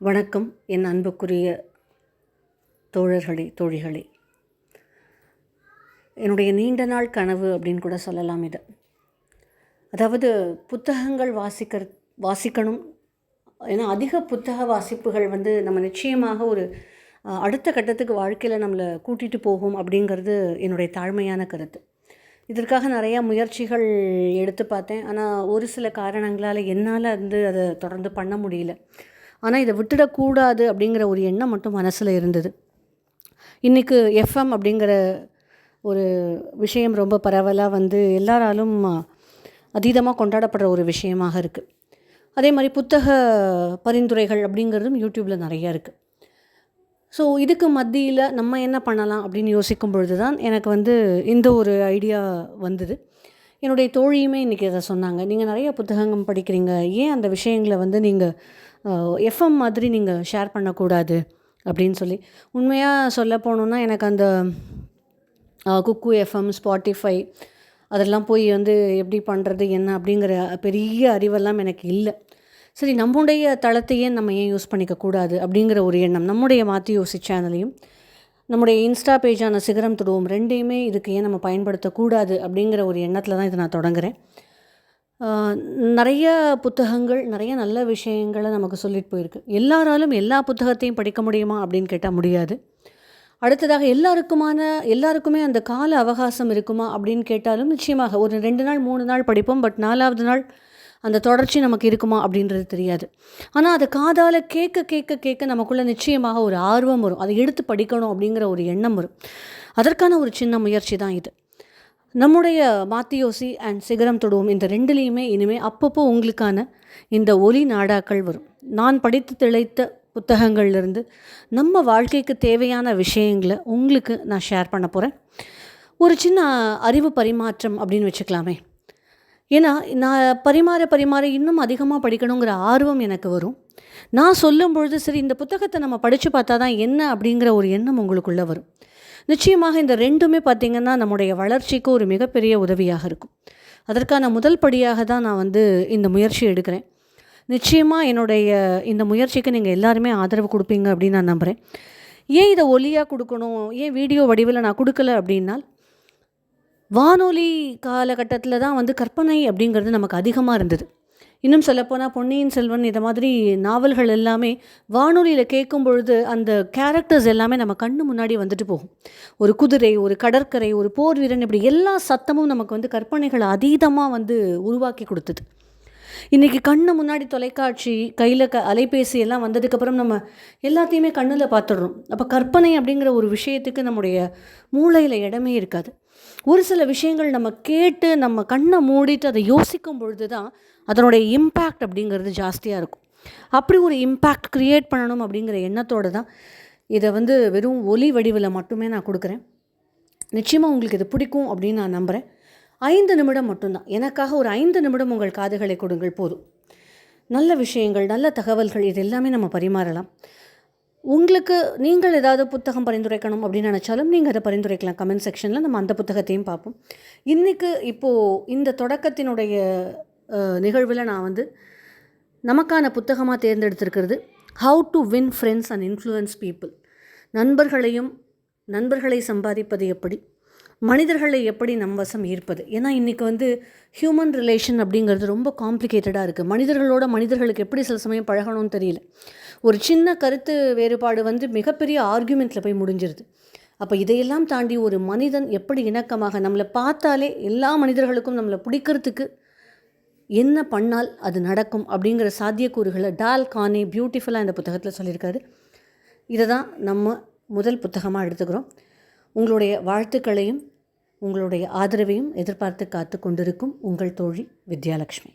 வணக்கம் என் அன்புக்குரிய தோழர்களே தோழிகளே. என்னுடைய நீண்ட நாள் கனவு அப்படின்னு கூட சொல்லலாம் இது. அதாவது புத்தகங்கள் வாசிக்கிற வாசிக்கணும். ஏன்னா அதிக புத்தக வாசிப்புகள் வந்து நம்ம நிச்சயமாக ஒரு அடுத்த கட்டத்துக்கு வாழ்க்கையில் நம்மளை கூட்டிகிட்டு போகும் அப்படிங்கிறது என்னுடைய தாழ்மையான கருத்து. இதற்காக நிறையா முயற்சிகள் எடுத்து பார்த்தேன். ஆனால் ஒரு சில காரணங்களால் என்னால் வந்து அதை தொடர்ந்து பண்ண முடியல. ஆனால் இதை விட்டுடக்கூடாது அப்படிங்கிற ஒரு எண்ணம் மட்டும் மனசில் இருந்தது. இன்றைக்கு எஃப்எம் அப்படிங்கிற ஒரு விஷயம் ரொம்ப பரவலாக வந்து எல்லாராலும் அதீதமாக கொண்டாடப்படுற ஒரு விஷயமாக இருக்குது அதே மாதிரி புத்தக பரிந்துரைகள் அப்படிங்கிறதும் யூடியூப்பில் நிறையா இருக்குது ஸோ இதுக்கு மத்தியில் நம்ம என்ன பண்ணலாம் அப்படின்னு யோசிக்கும் பொழுது தான் எனக்கு வந்து இந்த ஒரு ஐடியா வந்தது. என்னுடைய தோழியுமே இன்றைக்கி அதை சொன்னாங்க. நீங்கள் நிறைய புத்தகங்கள் படிக்கிறீங்க. ஏன் அந்த விஷயங்களை வந்து நீங்கள் எஃப்எம் மாதிரி நீங்கள் ஷேர் பண்ணக்கூடாது? அப்படின்னு சொல்லி. உண்மையாக சொல்ல போனோன்னா எனக்கு அந்த குக்கு எஃப்எம் ஸ்பாட்டிஃபை அதெல்லாம் போய் வந்து எப்படி பண்ணுறது என்ன அப்படிங்கிற பெரிய அறிவெல்லாம் எனக்கு இல்லை. சரி நம்முடைய தளத்தையே நம்ம ஏன் யூஸ் பண்ணிக்கக்கூடாது அப்படிங்கிற ஒரு எண்ணம் நம்முடைய மாற்றி யோசி சேனலையும் நம்முடைய இன்ஸ்டா பேஜான சிகரம் தொடுவோம். ரெண்டையுமே இதுக்கு ஏன் நம்ம பயன்படுத்தக்கூடாது அப்படிங்கிற ஒரு எண்ணத்தில் தான் இதை நான் தொடங்குறேன். நிறைய புத்தகங்கள் நிறைய நல்ல விஷயங்களை நமக்கு சொல்லிட்டு போயிருக்கு. எல்லாராலும் எல்லா புத்தகத்தையும் படிக்க முடியுமா அப்படின்னு கேட்டால் முடியாது. அடுத்ததாக எல்லாருக்குமான எல்லாருக்குமே அந்த கால அவகாசம் இருக்குமா அப்படின்னு கேட்டாலும் நிச்சயமாக ஒரு ரெண்டு நாள் மூணு நாள் படிப்போம். பட் நாலாவது நாள் அந்த தொடர்ச்சி நமக்கு இருக்குமா அப்படின்றது தெரியாது. ஆனால் அதை காதால் கேட்க கேட்க கேட்க நமக்குள்ளே நிச்சயமாக ஒரு ஆர்வம் வரும். அதை எடுத்து படிக்கணும் அப்படிங்கிற ஒரு எண்ணம் வரும். அதற்கான ஒரு சின்ன முயற்சி தான் இது. நம்முடைய மாத்தியோசி அண்ட் சிகரம் தொடுவோம். இந்த ரெண்டுலேயுமே இனிமேல் அப்பப்போ உங்களுக்கான இந்த ஒலி நாடாக்கள் வரும். நான் படித்து திளைத்த புத்தகங்கள்லேருந்து நம்ம வாழ்க்கைக்கு தேவையான விஷயங்களை உங்களுக்கு நான் ஷேர் பண்ண போகிறேன் ஒரு சின்ன அறிவு பரிமாற்றம் அப்படின்னு வச்சுக்கலாமே. ஏன்னா நான் பரிமாற பரிமாற இன்னும் அதிகமாக படிக்கணுங்கிற ஆர்வம் எனக்கு வரும். நான் சொல்லும் பொழுது சரி இந்த புத்தகத்தை நம்ம படித்து பார்த்தா தான் என்ன அப்படிங்கிற ஒரு எண்ணம் உங்களுக்குள்ளே வரும். நிச்சயமாக இந்த ரெண்டுமே பார்த்திங்கன்னா நம்முடைய வளர்ச்சிக்கு ஒரு மிகப்பெரிய உதவியாக இருக்கும். அதற்கான முதல் படியாக தான் நான் வந்து இந்த முயற்சி எடுக்கிறேன். நிச்சயமாக என்னுடைய இந்த முயற்சிக்கு நீங்கள் எல்லாருமே ஆதரவு கொடுப்பீங்க அப்படின்னு நான் நம்புகிறேன் ஏன் இதை ஒலியாக கொடுக்கணும்? ஏன் வீடியோ வடிவில் நான் கொடுக்கல அப்படின்னால் வானொலி காலகட்டத்தில் தான் வந்து கற்பனை அப்படிங்கிறது நமக்கு அதிகமாக இருந்தது. இன்னும் சொல்லப்போனால் பொன்னியின் செல்வன் இதை மாதிரி நாவல்கள் எல்லாமே வானொலியில் கேட்கும் பொழுது அந்த கேரக்டர்ஸ் எல்லாமே நம்ம கண்ணு முன்னாடி வந்துட்டு போகும். ஒரு குதிரை ஒரு கடற்கரை ஒரு போர் வீரன் இப்படி எல்லா சத்தமும் நமக்கு வந்து கற்பனைகளை அதீதமாக வந்து உருவாக்கி கொடுத்தது. இன்றைக்கி கண்ணு முன்னாடி தொலைக்காட்சி கையில் க அலைபேசி எல்லாம் வந்ததுக்கப்புறம் நம்ம எல்லாத்தையுமே கண்ணில் பார்த்துடுறோம். அப்போ கற்பனை அப்படிங்கிற ஒரு விஷயத்துக்கு நம்முடைய மூளையில் இடமே இருக்காது. ஒரு சில விஷயங்கள் நம்ம கேட்டு நம்ம கண்ணை மூடிட்டு அதை யோசிக்கும் பொழுது தான் அதனுடைய இம்பேக்ட் அப்படிங்கிறது ஜாஸ்தியாக இருக்கும். அப்படி ஒரு இம்பேக்ட் க்ரியேட் பண்ணணும் அப்படிங்கிற எண்ணத்தோடு தான் இதை வந்து வெறும் ஒலி வடிவில் மட்டுமே நான் கொடுக்குறேன். நிச்சயமாக உங்களுக்கு இது பிடிக்கும் அப்படின்னு நான் நம்புகிறேன் ஐந்து நிமிடம் மட்டும்தான். எனக்காக ஒரு ஐந்து நிமிடம் உங்கள் காதுகளை கொடுங்கள் போதும். நல்ல விஷயங்கள் நல்ல தகவல்கள் இது எல்லாமே நம்ம பரிமாறலாம். உங்களுக்கு நீங்கள் ஏதாவது புத்தகம் பரிந்துரைக்கணும் அப்படின்னு நினச்சாலும் நீங்கள் அதை பரிந்துரைக்கலாம். கமெண்ட் செக்ஷனில் நம்ம அந்த புத்தகத்தையும் பார்ப்போம். இன்றைக்கு இப்போது இந்த தொடக்கத்தினுடைய நிகழ்வில் நான் வந்து நமக்கான புத்தகமாக தேர்ந்தெடுத்திருக்கிறது how to win friends and influence people நண்பர்களையும் நண்பர்களை சம்பாதிப்பது எப்படி? மனிதர்களை எப்படி நம் வசம் ஈர்ப்பது? ஏன்னா இன்றைக்கி வந்து ஹியூமன் ரிலேஷன் அப்படிங்கிறது ரொம்ப காம்ப்ளிகேட்டடாக இருக்குது மனிதர்களோட மனிதர்களுக்கு எப்படி சில சமயம் பழகணும்னு தெரியல. ஒரு சின்ன கருத்து வேறுபாடு வந்து மிகப்பெரிய ஆர்கியூமெண்ட்டில் போய் முடிஞ்சிருது. அப்போ இதையெல்லாம் தாண்டி ஒரு மனிதன் எப்படி இணக்கமாக நம்மளை பார்த்தாலே எல்லா மனிதர்களுக்கும் நம்மளை பிடிக்கிறதுக்கு என்ன பண்ணால் அது நடக்கும் அப்படிங்கிற சாத்தியக்கூறுகளை டால் கானே பியூட்டிஃபுல்லாக இந்த புத்தகத்தில் சொல்லியிருக்காரு. இதை தான் நம்ம முதல் புத்தகமாக எடுத்துக்கிறோம். உங்களுடைய வாழ்த்துக்களையும் உங்களுடைய ஆதரவையும் எதிர்பார்த்து காத்து கொண்டிருக்கும் உங்கள் தோழி வித்யாலக்ஷ்மி.